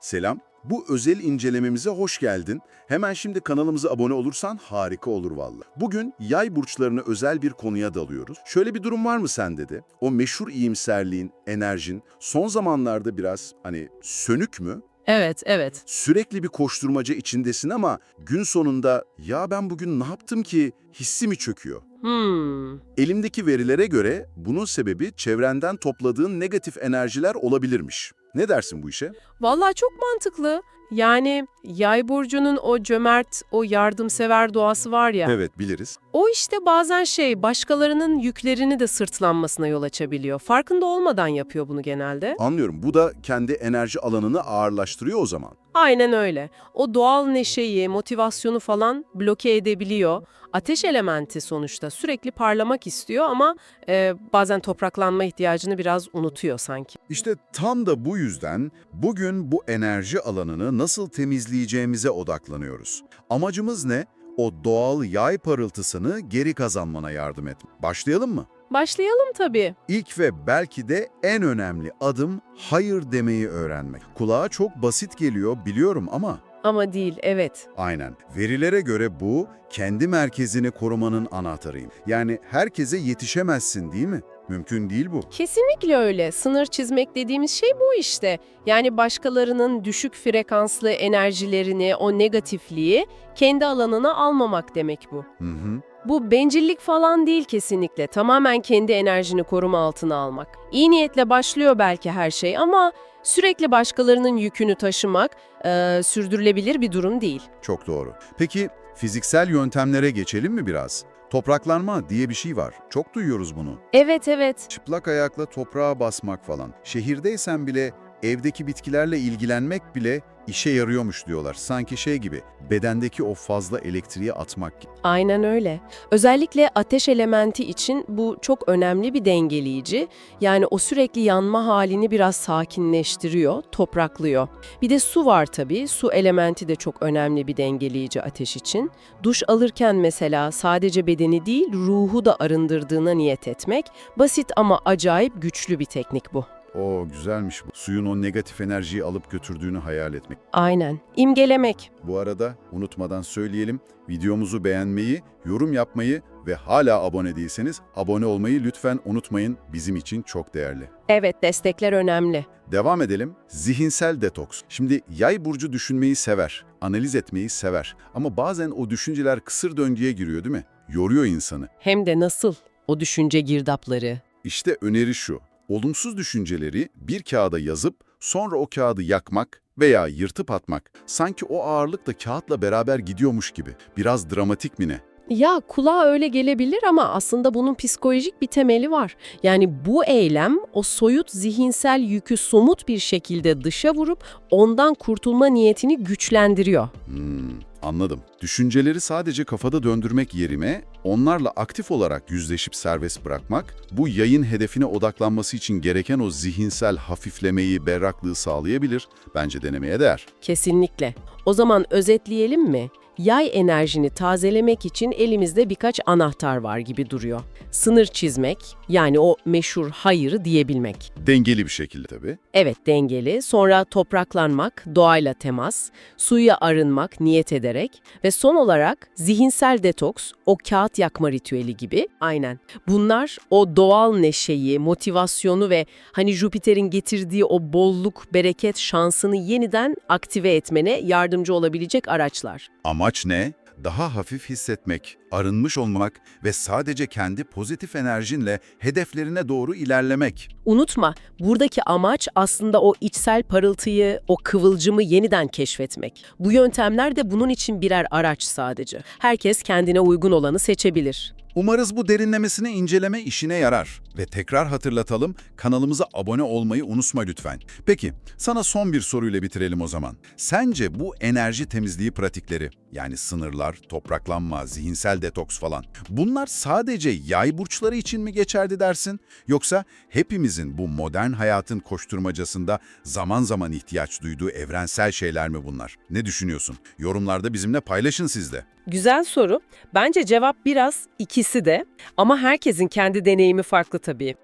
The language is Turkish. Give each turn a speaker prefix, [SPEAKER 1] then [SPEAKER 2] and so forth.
[SPEAKER 1] Selam. Bu özel incelememize hoş geldin. Hemen şimdi kanalımıza abone olursan harika olur valla. Bugün yay burçlarına özel bir konuya dalıyoruz. Şöyle bir durum var mı sende de? O meşhur iyimserliğin, enerjin son zamanlarda biraz hani sönük mü?
[SPEAKER 2] Evet, evet.
[SPEAKER 1] Sürekli bir koşturmaca içindesin ama gün sonunda ya ben bugün ne yaptım ki hissi mi çöküyor?
[SPEAKER 2] Hmm.
[SPEAKER 1] Elimdeki verilere göre bunun sebebi çevrenden topladığın negatif enerjiler olabilirmiş. Ne dersin bu işe?
[SPEAKER 2] Vallahi çok mantıklı. Yani yay burcunun o cömert, o yardımsever doğası var ya.
[SPEAKER 1] Evet biliriz.
[SPEAKER 2] O işte bazen şey başkalarının yüklerini de sırtlanmasına yol açabiliyor. Farkında olmadan yapıyor bunu genelde.
[SPEAKER 1] Anlıyorum. Bu da kendi enerji alanını ağırlaştırıyor o zaman.
[SPEAKER 2] Aynen öyle. O doğal neşeyi, motivasyonu falan bloke edebiliyor. Ateş elementi sonuçta sürekli parlamak istiyor ama e, bazen topraklanma ihtiyacını biraz unutuyor sanki.
[SPEAKER 1] İşte tam da bu yüzden bugün bu enerji alanını nasıl temizleyeceğimize odaklanıyoruz. Amacımız ne? O doğal yay parıltısını geri kazanmana yardım etmek. Başlayalım mı?
[SPEAKER 2] Başlayalım tabii.
[SPEAKER 1] İlk ve belki de en önemli adım hayır demeyi öğrenmek. Kulağa çok basit geliyor biliyorum ama
[SPEAKER 2] Ama değil, evet.
[SPEAKER 1] Aynen. Verilere göre bu kendi merkezini korumanın anahtarıyım. Yani herkese yetişemezsin değil mi? Mümkün değil bu.
[SPEAKER 2] Kesinlikle öyle. Sınır çizmek dediğimiz şey bu işte. Yani başkalarının düşük frekanslı enerjilerini, o negatifliği kendi alanına almamak demek bu.
[SPEAKER 1] Hı hı.
[SPEAKER 2] Bu bencillik falan değil kesinlikle. Tamamen kendi enerjini koruma altına almak. İyi niyetle başlıyor belki her şey ama sürekli başkalarının yükünü taşımak eee, sürdürülebilir bir durum değil.
[SPEAKER 1] Çok doğru. Peki fiziksel yöntemlere geçelim mi biraz? Topraklanma diye bir şey var. Çok duyuyoruz bunu.
[SPEAKER 2] Evet evet.
[SPEAKER 1] Çıplak ayakla toprağa basmak falan. Şehirdeysen bile evdeki bitkilerle ilgilenmek bile işe yarıyormuş diyorlar. Sanki şey gibi bedendeki o fazla elektriği atmak gibi.
[SPEAKER 2] Aynen öyle. Özellikle ateş elementi için bu çok önemli bir dengeleyici. Yani o sürekli yanma halini biraz sakinleştiriyor, topraklıyor. Bir de su var tabii. Su elementi de çok önemli bir dengeleyici ateş için. Duş alırken mesela sadece bedeni değil, ruhu da arındırdığına niyet etmek basit ama acayip güçlü bir teknik bu.
[SPEAKER 1] O güzelmiş bu. Suyun o negatif enerjiyi alıp götürdüğünü hayal etmek.
[SPEAKER 2] Aynen. İmgelemek.
[SPEAKER 1] Bu arada unutmadan söyleyelim, videomuzu beğenmeyi, yorum yapmayı ve hala abone değilseniz abone olmayı lütfen unutmayın. Bizim için çok değerli.
[SPEAKER 2] Evet, destekler önemli.
[SPEAKER 1] Devam edelim. Zihinsel detoks. Şimdi yay burcu düşünmeyi sever, analiz etmeyi sever. Ama bazen o düşünceler kısır döngüye giriyor değil mi? Yoruyor insanı.
[SPEAKER 2] Hem de nasıl? O düşünce girdapları.
[SPEAKER 1] İşte öneri şu. Olumsuz düşünceleri bir kağıda yazıp sonra o kağıdı yakmak veya yırtıp atmak. Sanki o ağırlık da kağıtla beraber gidiyormuş gibi. Biraz dramatik mi ne?
[SPEAKER 2] Ya kulağa öyle gelebilir ama aslında bunun psikolojik bir temeli var. Yani bu eylem o soyut zihinsel yükü somut bir şekilde dışa vurup ondan kurtulma niyetini güçlendiriyor.
[SPEAKER 1] Hmm, anladım. Düşünceleri sadece kafada döndürmek yerine onlarla aktif olarak yüzleşip serbest bırakmak, bu yayın hedefine odaklanması için gereken o zihinsel hafiflemeyi, berraklığı sağlayabilir. Bence denemeye değer.
[SPEAKER 2] Kesinlikle. O zaman özetleyelim mi? Yay enerjini tazelemek için elimizde birkaç anahtar var gibi duruyor. Sınır çizmek, yani o meşhur hayırı diyebilmek.
[SPEAKER 1] Dengeli bir şekilde tabii.
[SPEAKER 2] Evet dengeli, sonra topraklanmak, doğayla temas, suya arınmak niyet ederek ve son olarak zihinsel detoks, o kağıt yakma ritüeli gibi. Aynen. Bunlar o doğal neşeyi, motivasyonu ve hani Jüpiter'in getirdiği o bolluk, bereket şansını yeniden aktive etmene yardımcı olabilecek araçlar.
[SPEAKER 1] Amaç ne? Daha hafif hissetmek, arınmış olmak ve sadece kendi pozitif enerjinle hedeflerine doğru ilerlemek.
[SPEAKER 2] Unutma, buradaki amaç aslında o içsel parıltıyı, o kıvılcımı yeniden keşfetmek. Bu yöntemler de bunun için birer araç sadece. Herkes kendine uygun olanı seçebilir.
[SPEAKER 1] Umarız bu derinlemesine inceleme işine yarar. Ve tekrar hatırlatalım, kanalımıza abone olmayı unutma lütfen. Peki, sana son bir soruyla bitirelim o zaman. Sence bu enerji temizliği pratikleri, yani sınırlar, topraklanma, zihinsel detoks falan, bunlar sadece yay burçları için mi geçerli dersin? Yoksa hepimizin bu modern hayatın koşturmacasında zaman zaman ihtiyaç duyduğu evrensel şeyler mi bunlar? Ne düşünüyorsun? Yorumlarda bizimle paylaşın siz de.
[SPEAKER 2] Güzel soru. Bence cevap biraz ikisi de ama herkesin kendi deneyimi farklı tabii.